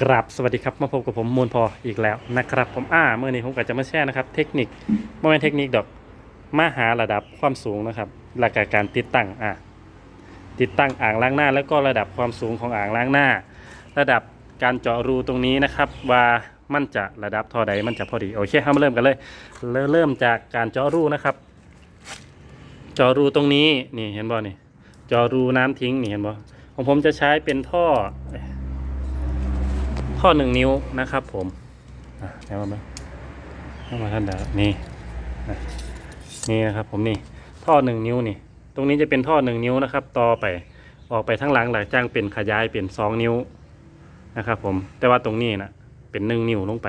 กราบสวัสดีครับมาพบกับผมมูลพออีกแล้วนะครับผมอ่าเมื่อนี้ผมก็จะมาแชร์นะครับ เทคนิคโมเมนเทคนิคดอกมาหาระดับความสูงนะครับ หลักการติดตั้งอ่าติดตั้งอ่างล้างหน้า แล้วก็ระดับความสูงของอ่างล้างหน้า ระดับการเจาะรูตรงนี้นะครับ ว่ามันจะระดับเท่าใดมันจะพอดีโอเคเรามาเริ่มกันเลยเริ่มจากการเจาะรูนะครับ เจาะรูตรงนี้นี่เห็นบ่นี่เจาะรูน้ำทิ้งนี่เห็นบ่ของผมจะใช้เป็นท่อ ท่อหนึ่งนิ้วนะครับผมอะเดี๋ยวมาบ้างเข้ามาท่านเดานี่นี่นะครับผมนี่ท่อหนึ่งนิ้วนี่ ตรงนี้จะเป็นท่อหนึ่งนิ้วนะครับ ต่อไปออกไปทั้งหลังหลังจ้างเป็นขยายเป็นสองนิ้วนะครับผมแต่ว่าตรงนี้นะเป็นหนึ่งนิ้วลงไป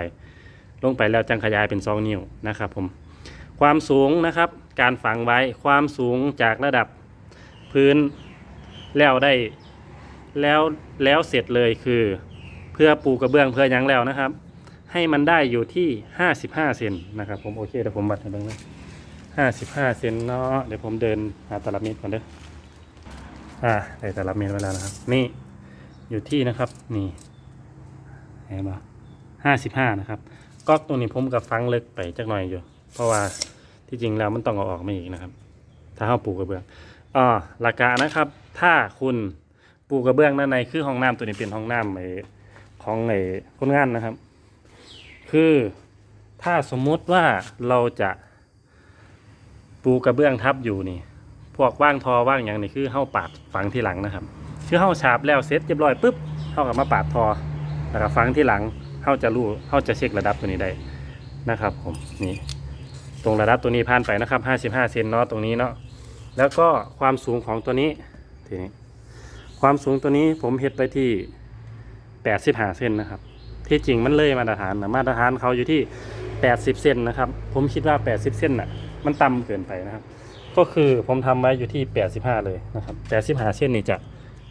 ลงไปแล้วจ้างขยายเป็นสองนิ้วนะครับผมความสูงนะครับการฝังไว้ความสูงจากระดับพื้นแล้วได้แล้วแล้วเสร็จเลยคือ พื่อปูกระเบื้องเพื่อยังแล้วนะครับ ให้มันได้อยู่ที่ห้าสิบห้าเซนนะครับผมโอเคเดี๋ยวผมวัดให้เบิ่งเลยห้าสิบห้าเซนเนาะเดี๋ยวผมเดินหาตลับเมตรก่อนเด้ออ่าได้ตลับเมตรไว้แล้วนะครับ นี่อยู่ที่นะครับนี่เห็นปะห้าสิบห้านะครับก๊อกตรงนี้ผมกับฟังเลึกไปจักหน่อยอยู่ เพราะว่าที่จริงแล้วมันต้องเอาออกมาอีกนะครับ ถ้าเอาปูกระเบื้องอ่าหลักการนะครับ ถ้าคุณปูกระเบื้องด้านในคือห้องน้ำตัวนี้เป็นห้องน้ำไอ ของไอ้คนงานนะครับ คือถ้าสมมุติว่าเราจะปูกระเบื้องทับอยู่นี่ พวกว่างทอว่างอย่างนี่คือเข้าปาดฝังที่หลังนะครับคือเข้าฉาบแล้วเสร็จเรียบร้อยปุ๊บเข้ากับมาปาดทอแล้วก็ฝังที่หลังเข้าจะรู้เข้าจะเช็คระดับตัวนี้ได้นะครับ ผมนี่ตรงระดับตัวนี้ผ่านไปนะครับ 55 เซนเนาะตรงนี้เนาะแล้วก็ความสูงของตัวนี้ทีนี้ความสูงตัวนี้ผมเฮ็ดไปที่ 85เซนนะครับ ที่จริงมันเลยมาตรฐานนะมาตรฐานเขาอยู่ที่80เซนนะครับ ผมคิดว่า80เซนน่ะ มันต่ำเกินไปนะครับ ก็คือผมทำไว้อยู่ที่85เลยนะครับ85เซนนี่จะ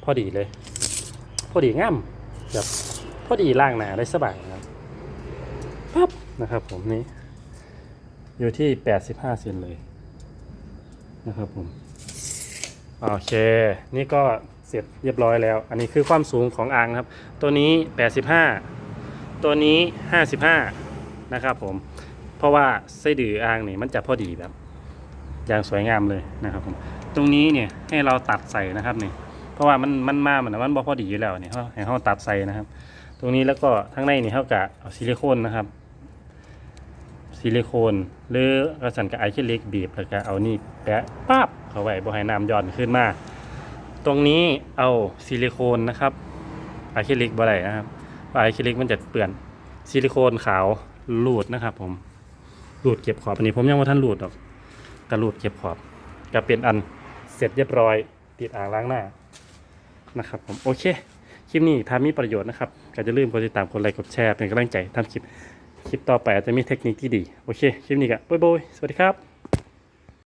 พอดีเลย พอดีง่ามแบบพอดีล่างหนาได้สบายนะครับปั๊บนะครับ ผมนี่อยู่ที่85เซนเลยนะครับผม โอเค นี่ก็เสร็จเรียบร้อยแล้ว อันนี้คือความสูงของอ่างครับ ตัวนี้ 85 ตัวนี้ 55 นะครับผม เพราะว่าไส้ดืออ่างนี่มันจะพอดีแบบอย่างสวยงามเลยนะครับผม ตรงนี้เนี่ยให้เราตัดใส่นะครับนี่ เพราะว่ามันมันมาเหมือนมันบ่พอดีอยู่แล้วเนี่ยให้เขาตัดใส่นะครับ ตรงนี้แล้วก็ทั้งในนี่เขากะเอาซิลิโคนนะครับ ซิลิโคน หรือกระสันกับไอคิลิกบีบแล้วก็เอานี่แปะปั๊บเข้าไว้บ่ให้น้ำหย่อนขึ้นมา ตรงนี้เอาซิลิโคนนะครับอะคริลิกบ่ได้นะครับเพราะอะคริลิกมันจะเปื่อนซิลิโคนขาวรูดนะครับ ผมรูดเก็บขอบอันนี้ผมยังว่าท่านรูดหรอกกระรูดเก็บขอบก็เป็นอันเสร็จเรียบร้อย ติดอ่างล้างหน้านะครับ ผมโอเคคลิปนี้ถ้ามีประโยชน์นะครับก็จะลืมกดติดตามกดไลค์กดแชร์เป็นกำลังใจทำคลิป คลิปต่อไปอาจจะมีเทคนิคที่ดี โอเค คลิปนี้ก็บ๊ายบายสวัสดีครับ